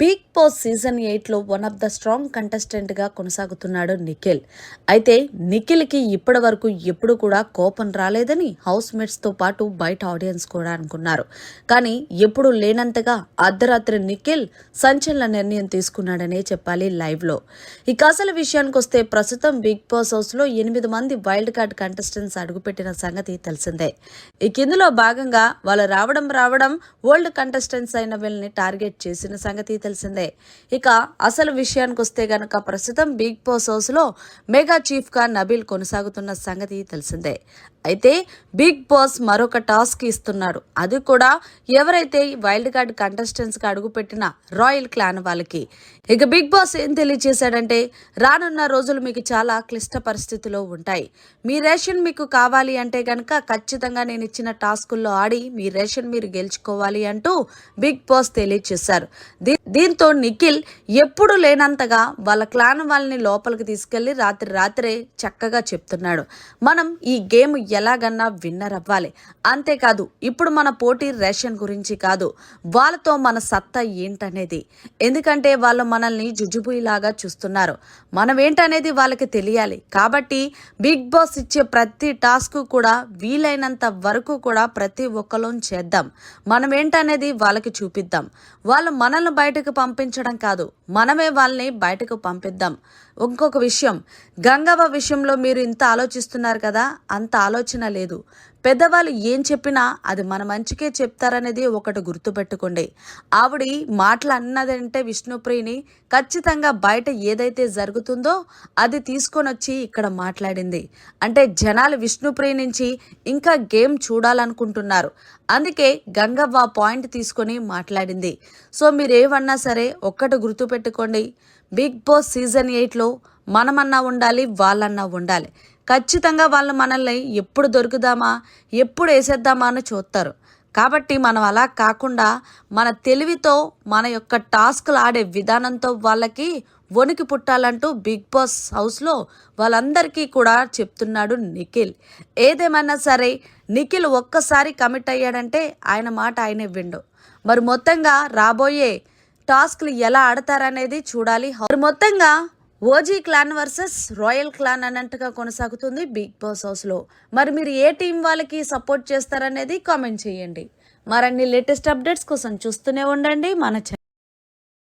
Big boss season ఎయిట్లో one of the strong కంటెస్టెంట్గా కొనసాగుతున్నాడు నిఖిల్. అయితే నిఖిల్కి ఇప్పటి వరకు ఎప్పుడు కూడా కోపం రాలేదని హౌస్ మేట్స్తో పాటు బయట ఆడియన్స్ కూడా అనుకున్నారు. కానీ ఎప్పుడు లేనంతగా అర్ధరాత్రి నిఖిల్ సంచలన నిర్ణయం తీసుకున్నాడనే చెప్పాలి లైవ్లో. ఇక అసలు విషయానికి వస్తే ప్రస్తుతం బిగ్ బాస్ హౌస్లో ఎనిమిది మంది వైల్డ్ కార్డ్ కంటెస్టెంట్స్ అడుగుపెట్టిన సంగతి తెలిసిందే. ఇక ఇందులో భాగంగా వాళ్ళు రావడం రావడం ఓల్డ్ కంటెస్టెంట్స్ అయిన వీళ్ళని టార్గెట్ చేసిన సంగతి తెలిసిందే. ఇక అసలు విషయానికి వస్తే గనక ప్రస్తుతం బిగ్ బాస్ హౌస్లో మెగా చీఫ్గా నబీల్ కొనసాగుతున్న సంగతి తెలిసిందే. అయితే బిగ్ బాస్ మరొక టాస్క్ ఇస్తున్నాడు అది కూడా ఎవరైతే వైల్డ్ కార్డ్ కంటెస్టెంట్స్గా అడుగుపెట్టిన రాయల్ క్లాన్ వాళ్ళకి. ఇక బిగ్ బాస్ ఏం తెలియజేశాడంటే రానున్న రోజులు మీకు చాలా క్లిష్ట పరిస్థితిలో ఉంటాయి. మీ రేషన్ మీకు కావాలి అంటే గనక ఖచ్చితంగా నేను ఇచ్చిన టాస్కుల్లో ఆడి మీ రేషన్ మీరు గెలుచుకోవాలి అంటూ బిగ్ బాస్ తెలియజేశారు. దీంతో నిఖిల్ ఎప్పుడు లేనంతగా వాళ్ళ క్లాన్ వాళ్ళని లోపలికి తీసుకెళ్ళి రాత్రి రాత్రే చక్కగా చెప్తున్నాడు. మనం ఈ గేమ్ ఎలాగన్నా విన్నర్ అవ్వాలి. అంతేకాదు ఇప్పుడు మన పోటీ రేషన్ గురించి కాదు వాళ్ళతో మన సత్తా ఏంటనేది. ఎందుకంటే వాళ్ళు మనల్ని జుజుబుయిలాగా చూస్తున్నారు. మనం ఏంటనేది వాళ్ళకి తెలియాలి. కాబట్టి బిగ్ బాస్ ఇచ్చే ప్రతి టాస్క్ కూడా వీలైనంత వరకు కూడా ప్రతి ఒక్కలో చేద్దాం. మనం ఏంటనేది వాళ్ళకి చూపిద్దాం. వాళ్ళు మనల్ని బయట బయటకు పంపించడం కాదు. మనమే వాళ్ళని బయటకు పంపిద్దాం. ఇంకొక విషయం. గంగవ్వ విషయంలో మీరు ఇంత ఆలోచిస్తున్నారు కదా అంత ఆలోచన లేదు. పెద్దవాళ్ళు ఏం చెప్పినా అది మన మంచికే చెప్తారనేది ఒకటి గుర్తుపెట్టుకోండి. ఆవిడ మాటలు అన్నదంటే విష్ణుప్రియని ఖచ్చితంగా బయట ఏదైతే జరుగుతుందో అది తీసుకొని వచ్చి ఇక్కడ మాట్లాడింది. అంటే జనాలు విష్ణుప్రియ నుంచి ఇంకా గేమ్ చూడాలనుకుంటున్నారు. అందుకే గంగవ్వ పాయింట్ తీసుకొని మాట్లాడింది. సో మీరేమన్నా సరే ఒక్కటి గుర్తుపెట్టుకోండి. బిగ్ బాస్ సీజన్ ఎయిట్లో మనమన్నా ఉండాలి వాళ్ళన్నా ఉండాలి. ఖచ్చితంగా వాళ్ళు మనల్ని ఎప్పుడు దొరుకుదామా ఎప్పుడు వేసేద్దామా అని చూస్తారు. కాబట్టి మనం అలా కాకుండా మన తెలివితో మన యొక్క టాస్క్లు ఆడే విధానంతో వాళ్ళకి వణికి పుట్టాలంటూ బిగ్ బాస్ హౌస్లో వాళ్ళందరికీ కూడా చెప్తున్నాడు నిఖిల్. ఏదేమైనా సరే నిఖిల్ ఒక్కసారి కమిట్ అయ్యాడంటే ఆయన మాట ఆయనే విండు. మరి మొత్తంగా రాబోయే టాస్క్లు ఎలా ఆడతారనేది చూడాలి. మరి మొత్తంగా OG clan versus royal clan అన్నట్టుగా కొనసాగుతుంది బిగ్ బాస్ హౌస్లో. మరి మీరు ఏ టీం వాళ్ళకి సపోర్ట్ చేస్తారనేది కామెంట్ చేయండి. మరన్ని లేటెస్ట్ అప్డేట్స్ కోసం చూస్తూనే ఉండండి. మన ఛానల్